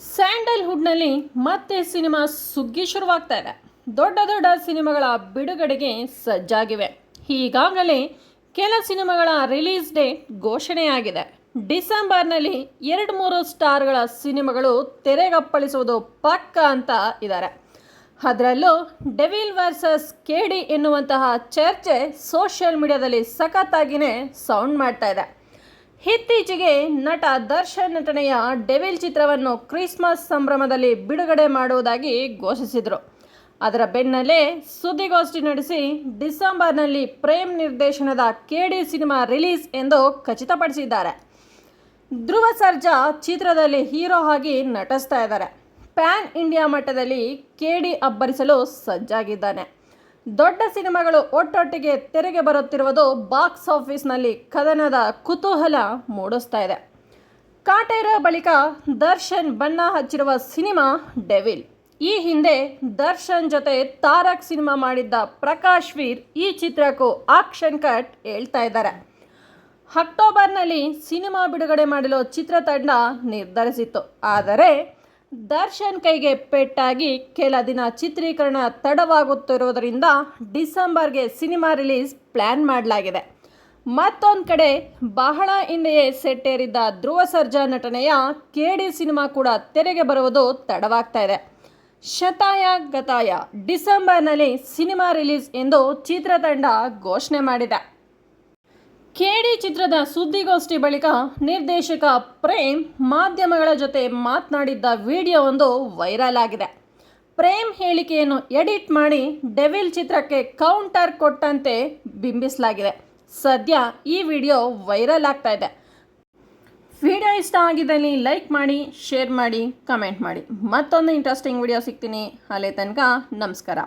ಸ್ಯಾಂಡಲ್ವುಡ್ನಲ್ಲಿ ಮತ್ತೆ ಸಿನಿಮಾ ಸುಗ್ಗಿ ಶುರುವಾಗ್ತಾ ಇದೆ. ದೊಡ್ಡ ದೊಡ್ಡ ಸಿನಿಮಾಗಳ ಬಿಡುಗಡೆಗೆ ಸಜ್ಜಾಗಿವೆ. ಈಗಾಗಲೇ ಕೆಲ ಸಿನಿಮಾಗಳ ರಿಲೀಸ್ ಡೇ ಘೋಷಣೆಯಾಗಿದೆ. ಡಿಸೆಂಬರ್ನಲ್ಲಿ ಎರಡು ಮೂರು ಸ್ಟಾರ್ಗಳ ಸಿನಿಮಾಗಳು ತೆರೆಗಪ್ಪಳಿಸುವುದು ಪಕ್ಕ ಅಂತ ಇದ್ದಾರೆ ಅದರಲ್ಲೂ ಡೆವಿಲ್ ವರ್ಸಸ್ ಕೆಡಿ ಎನ್ನುವಂತಹ ಚರ್ಚೆ ಸೋಷಿಯಲ್ ಮೀಡಿಯಾದಲ್ಲಿ ಸಖತ್ತಾಗಿಯೇ ಸೌಂಡ್ ಮಾಡ್ತಾ ಇದೆ. ಇತ್ತೀಚೆಗೆ ನಟ ದರ್ಶನ್ ನಟನೆಯ ಡೆವಿಲ್ ಚಿತ್ರವನ್ನು ಕ್ರಿಸ್ಮಸ್ ಸಂಭ್ರಮದಲ್ಲಿ ಬಿಡುಗಡೆ ಮಾಡುವುದಾಗಿ ಘೋಷಿಸಿದರು. ಅದರ ಬೆನ್ನಲ್ಲೇ ಸುದ್ದಿಗೋಷ್ಠಿ ನಡೆಸಿ ಡಿಸೆಂಬರ್ನಲ್ಲಿ ಪ್ರೇಮ್ ನಿರ್ದೇಶನದ ಕೆಡಿ ಸಿನಿಮಾ ರಿಲೀಸ್ ಎಂದು ಖಚಿತಪಡಿಸಿದ್ದಾರೆ. ಧ್ರುವ ಸರ್ಜಾ ಚಿತ್ರದಲ್ಲಿ ಹೀರೋ ಆಗಿ ನಟಿಸ್ತಾ ಇದ್ದಾರೆ. ಪ್ಯಾನ್ ಇಂಡಿಯಾ ಮಟ್ಟದಲ್ಲಿ ಕೆಡಿ ಅಬ್ಬರಿಸಲು ಸಜ್ಜಾಗಿದ್ದಾನೆ. ದೊಡ್ಡ ಸಿನಿಮಾಗಳು ಒಟ್ಟೊಟ್ಟಿಗೆ ತೆರೆಗೆ ಬರುತ್ತಿರುವುದು ಬಾಕ್ಸ್ ಆಫೀಸ್ನಲ್ಲಿ ಕದನದ ಕುತೂಹಲ ಮೂಡಿಸ್ತಾ ಇದೆ. ಕಾಟೇರ ಬಳಿಕ ದರ್ಶನ್ ಬಣ್ಣ ಹಚ್ಚಿರುವ ಸಿನಿಮಾ ಡೆವಿಲ್. ಈ ಹಿಂದೆ ದರ್ಶನ್ ಜೊತೆ ತಾರಕ್ ಸಿನಿಮಾ ಮಾಡಿದ್ದ ಪ್ರಕಾಶ್ ವೀರ್ ಈ ಚಿತ್ರಕ್ಕೂ ಆಕ್ಷನ್ ಕಟ್ ಹೇಳ್ತಾ ಇದ್ದಾರೆ. ಅಕ್ಟೋಬರ್ನಲ್ಲಿ ಸಿನಿಮಾ ಬಿಡುಗಡೆ ಮಾಡಲು ಚಿತ್ರತಂಡ ನಿರ್ಧರಿಸಿತ್ತು. ಆದರೆ ದರ್ಶನ್ ಕೈಗೆ ಪೆಟ್ಟಾಗಿ ಕೆಲ ದಿನ ಚಿತ್ರೀಕರಣ ತಡವಾಗುತ್ತಿರುವುದರಿಂದ ಡಿಸೆಂಬರ್ಗೆ ಸಿನಿಮಾ ರಿಲೀಸ್ ಪ್ಲ್ಯಾನ್ ಮಾಡಲಾಗಿದೆ. ಮತ್ತೊಂದು ಕಡೆ, ಬಹಳ ಹಿಂದೆಯೇ ಸೆಟ್ಟೇರಿದ್ದ ಧ್ರುವ ಸರ್ಜಾ ನಟನೆಯ ಕೆಡಿ ಸಿನಿಮಾ ಕೂಡ ತೆರೆಗೆ ಬರುವುದು ತಡವಾಗ್ತಾ ಇದೆ. ಶತಾಯ ಗತಾಯ ಡಿಸೆಂಬರ್ನಲ್ಲಿ ಸಿನಿಮಾ ರಿಲೀಸ್ ಎಂದು ಚಿತ್ರತಂಡ ಘೋಷಣೆ ಮಾಡಿದೆ. ಕೆಡಿ ಚಿತ್ರದ ಸುದ್ದಿಗೋಷ್ಠಿ ಬಳಿಕ ನಿರ್ದೇಶಕ ಪ್ರೇಮ್ ಮಾಧ್ಯಮಗಳ ಜೊತೆ ಮಾತನಾಡಿದ್ದ ವಿಡಿಯೋ ಒಂದು ವೈರಲ್ ಆಗಿದೆ. ಪ್ರೇಮ್ ಹೇಳಿಕೆಯನ್ನು ಎಡಿಟ್ ಮಾಡಿ ಡೆವಿಲ್ ಚಿತ್ರಕ್ಕೆ ಕೌಂಟರ್ ಕೊಟ್ಟಂತೆ ಬಿಂಬಿಸಲಾಗಿದೆ. ಸದ್ಯ ಈ ವಿಡಿಯೋ ವೈರಲ್ ಆಗ್ತಾ ಇದೆ. ವಿಡಿಯೋ ಇಷ್ಟ ಆಗಿದ್ದಲ್ಲಿ ಲೈಕ್ ಮಾಡಿ, ಶೇರ್ ಮಾಡಿ, ಕಮೆಂಟ್ ಮಾಡಿ. ಮತ್ತೊಂದು ಇಂಟ್ರೆಸ್ಟಿಂಗ್ ವಿಡಿಯೋ ಸಿಗ್ತೀನಿ. ಅಲ್ಲೇ ತನಕ ನಮಸ್ಕಾರ.